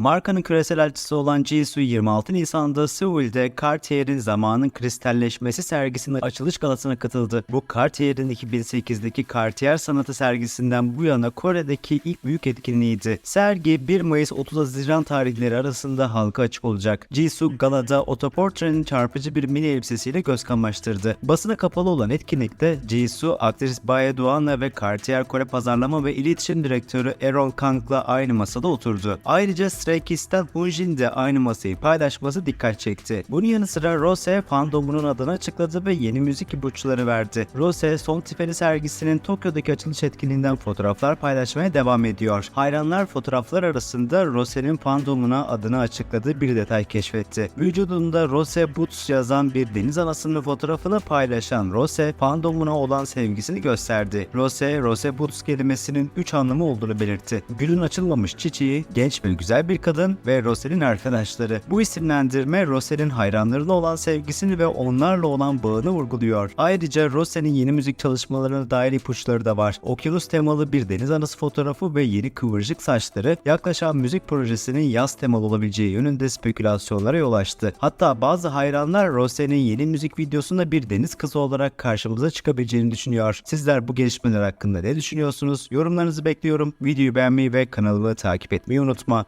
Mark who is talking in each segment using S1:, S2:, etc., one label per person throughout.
S1: Markanın küresel elçisi olan Jisoo 26 Nisan'da Seul'de Cartier'in zamanın kristalleşmesi sergisinin açılış galasına katıldı. Bu Cartier'in 2008'deki Cartier sanatı sergisinden bu yana Kore'deki ilk büyük etkinliğiydi. Sergi 1 Mayıs 30 Haziran tarihleri arasında halka açık olacak. Jisoo galada otoportrenin çarpıcı bir mini elbisesiyle göz kamaştırdı. Basına kapalı olan etkinlikte Jisoo, aktris Bae Doğan'la ve Cartier Kore Pazarlama ve İletişim Direktörü Errol Kang'la aynı masada oturdu. Ayrıca Stray Kids'ten Hoonjin de aynı masayı paylaşması dikkat çekti. Bunun yanı sıra Rose fandomunun adını açıkladı ve yeni müzik ipuçları verdi. Rose son tiperi sergisinin Tokyo'daki açılış etkinliğinden fotoğraflar paylaşmaya devam ediyor. Hayranlar fotoğraflar arasında Rose'nin fandomuna adını açıkladığı bir detay keşfetti. Vücudunda Rose Boots yazan bir deniz anasının fotoğrafını paylaşan Rose, fandomuna olan sevgisini gösterdi. Rose, Rose Boots kelimesinin 3 anlamı olduğunu belirtti. Gülün açılmamış çiçeği, genç ve güzel bir kadın ve Rose'nin arkadaşları. Bu isimlendirme Rose'nin hayranlarına olan sevgisini ve onlarla olan bağını vurguluyor. Ayrıca Rose'nin yeni müzik çalışmalarına dair ipuçları da var. Okyanus temalı bir deniz anası fotoğrafı ve yeni kıvırcık saçları yaklaşan müzik projesinin yaz temalı olabileceği yönünde spekülasyonlara yol açtı. Hatta bazı hayranlar Rose'nin yeni müzik videosunda bir deniz kızı olarak karşımıza çıkabileceğini düşünüyor. Sizler bu gelişmeler hakkında ne düşünüyorsunuz? Yorumlarınızı bekliyorum. Videoyu beğenmeyi ve kanalımı takip etmeyi unutma.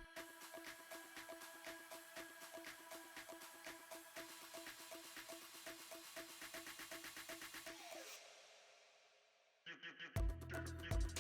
S1: do do do do do